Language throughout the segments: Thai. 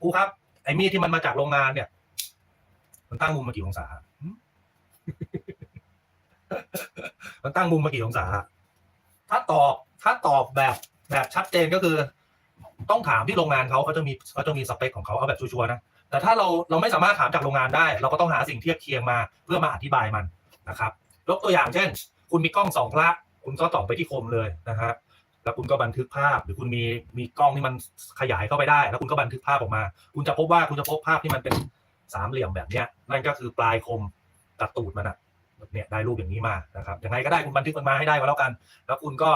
ครูครับไอ้มีดที่มันมาจากโรงงานเนี่ย มันตั้งมุมมากี่องศามันตั้งมุมมากี่องศา ถ้าตอบถ้าตอบแบบแบบชัดเจนก็คือ ต้องถามที่โรงงานเขาเขาจะมีเขาจะมีสเปคของเขาเอาแบบชัวร์ๆนะแต่ถ้าเราเราไม่สามารถถามจากโรงงานได้ เราก็ต้องหาสิ่งเทียบเคียงมาเพื่อมาอธิบายมันนะครับยกตัวอย่างเช่น คุณมีกล้องสองพระ คุณก็ส่องไปที่คมเลยนะฮะ แล้วคุณก็บันทึกภาพ หรือคุณมีมีกล้องที่มันขยายเข้าไปได้ แล้วคุณก็บันทึกภาพออกมา คุณจะพบว่าคุณจะพบภาพที่มันเป็นสามเหลี่ยมแบบเนี้ย นั่นก็คือปลายคมตัดตูดมันอะแบบเนี่ยได้รูปอย่างนี้มานะครับยังไงก็ได้คุณบันทึกมันมาให้ได้ก็แล้วกัน แล้วคุณก็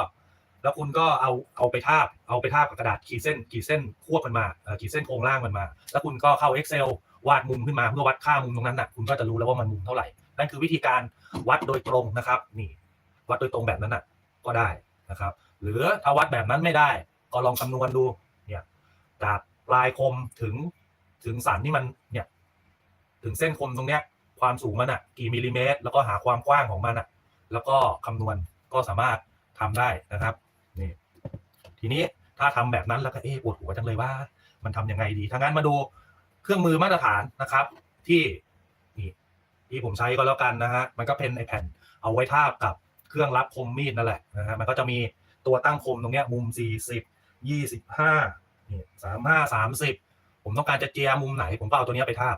แล้วคุณก็เอาเอาไปทาบเอาไปทาบกับกระดาษขีดเส้นขีดเส้นควบมันมาขีดเส้นโครงล่างมันมา แล้วคุณก็เข้า Excel วาดมุมขึ้นมาเพื่อวัดค่ามุมตรงนั้นน่ะคุณก็จะรู้แล้วว่ามันมุมเท่าไหร่นั่นคือวิธีการวัดโดยตรงนะครับ นี่ วัดโดยตรงแบบนั้นน่ะก็ได้นะครับ หรือถ้าวัดแบบนั้นไม่ได้ ก็ลองคำนวณดูเนี่ยจากปลายคมถึงถึงสันที่มันเนี่ยถึงเส้นคมตรงเนี้ยความสูงมันอะกี่มิลลิเมตร แล้วก็หาความกว้างของมันอะ แล้วก็คำนวณก็สามารถทำได้นะครับนี่ทีนี้ถ้าทำแบบนั้นแล้วก็เอ๊ปวดหัวจังเลยว่า มันทำยังไงดีถ้างั้นมาดูเครื่องมือมาตรฐานนะครับ ที่นี่ที่ผมใช้ก็แล้วกันนะฮะมันก็เป็นไอแผ่นเอาไว้ทาบกับเครื่องรับคมมีดนั่นแหละนะฮะมันก็จะมี ตัวตั้งคมตรงเนี้ยมุม 40 25นี่35 30 ผมต้องการจะเจียมุมไหน ผมก็เอาตัวเนี้ยไปทาบ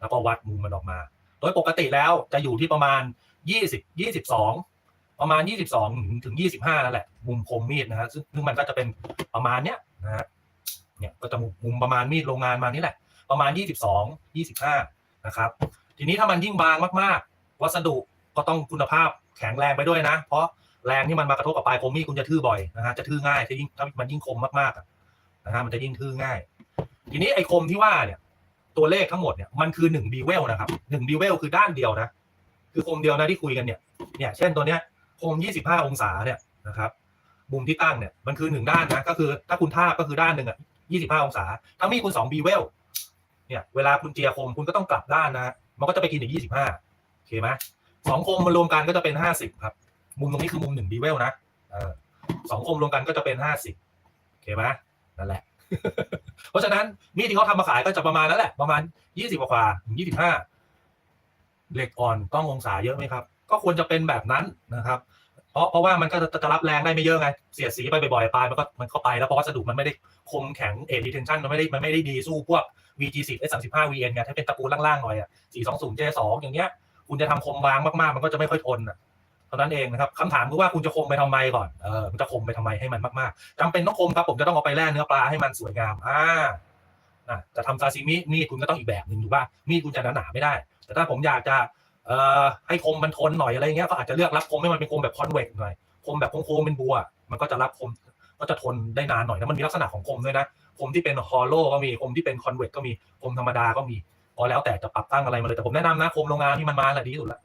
แล้วก็วัดมุมมันออกมา โดยปกติแล้วจะอยู่ที่ประมาณ 20 22 ประมาณ 22 ถึง 25 นั่นแหละ มุมคมมีดนะฮะซึ่งมันก็จะเป็นประมาณเนี้ยนะฮะเนี่ยก็จะมุมมุมประมาณมีดโรงงานมานี่แหละ ประมาณ 22 25 นะครับ ทีนี้ถ้ามันยิ่งบางมากๆ วัสดุก็ต้องคุณภาพแข็งแรงไปด้วยนะ เพราะ แรงที่มันมากระทบกับปลายคมมีดคุณจะทื่อบ่อยนะฮะจะทื่อง่ายถ้ายิ่งถ้ามันยิ่งคมมากๆอะนะฮะมันจะยิ่งทื่อง่าย ทีนี้ไอ้คมที่ว่าเนี่ย ตัวเลขทั้งหมดเนี่ยมันคือ1บีเวลนะครับ1บีเวลคือด้านเดียวนะคือคมเดียวนะที่คุยกันเนี่ยเนี่ยเช่นตัวเนี้ยคม25องศาเนี่ยนะครับมุมที่ตั้งเนี่ยมันคือหนึ่งด้านนะก็คือถ้าคุณท่าก็คือด้านหนึ่งอะ25องศาถ้ามีคุณ2บีเวลเนี่ยเวลาคุณเจียคมคุณก็ต้องกลับด้านนะมันก็จะไปกินอีก25โอเคไหมสองคมมารวมกันก็จะเป็น50ครับ มุมตรงนี้คือมุม1บีเวลนะสองคมรวมกันก็จะเป็น50โอเคไหมนั่นแหละ เพราะฉะนั้นมีดที่เขาทำมาขายก็จะประมาณนั้นแหละ ประมาณ20กว่าถึง25เหล็กอ่อนต้ององศาเยอะไหมครับ ก็ควรจะเป็นแบบนั้นนะครับเพราะเพราะว่ามันก็จะจะรับแรงได้ไม่เยอะไง เสียดสีไปบ่อยๆปลายมันก็มันเข้าไปแล้วเพราะวัสดุมันไม่ได้คมแข็งเอท retention มันไม่ได้มันไม่ได้ดีสู้พวก VG10 S35 VN ไงถ้าเป็นตะกูลล่างๆหน่อยอะ420 J2 อย่างเงี้ยคุณจะทำคมบางมากๆ มันก็จะไม่ค่อยทนอะ เท่านั้นเองนะครับคำถามคือว่าคุณจะคมไปทำไมก่อนเออมันจะคมไปทำไมให้มันมากๆจำเป็นต้องคมครับ ผมจะต้องเอาไปแล่เนื้อปลาให้มันสวยงามอ่าอะจะทำซาซิมิมีดคุณก็ต้องอีกแบบหนึ่งถูกป่ะมีดคุณจะหนาๆไม่ได้ แต่ถ้าผมอยากจะเอ่อให้คมมันทนหน่อยอะไรเงี้ยก็อาจจะเลือกรับคมให้มันเป็นคมแบบคอนเวกหน่อยคมแบบโค้งๆเป็นบัว มันก็จะรับคมก็จะทนได้นานหน่อยนะมันมีลักษณะของคมด้วยนะคมที่เป็นฮอลโลก็มีคมที่เป็นคอนเวกก็มีคมธรรมดาก็มีพอแล้วแต่จะปรับตั้งอะไรมาเลยแต่ผมแนะนำนะคมโรงงานที่มันมาแหละดีสุดละ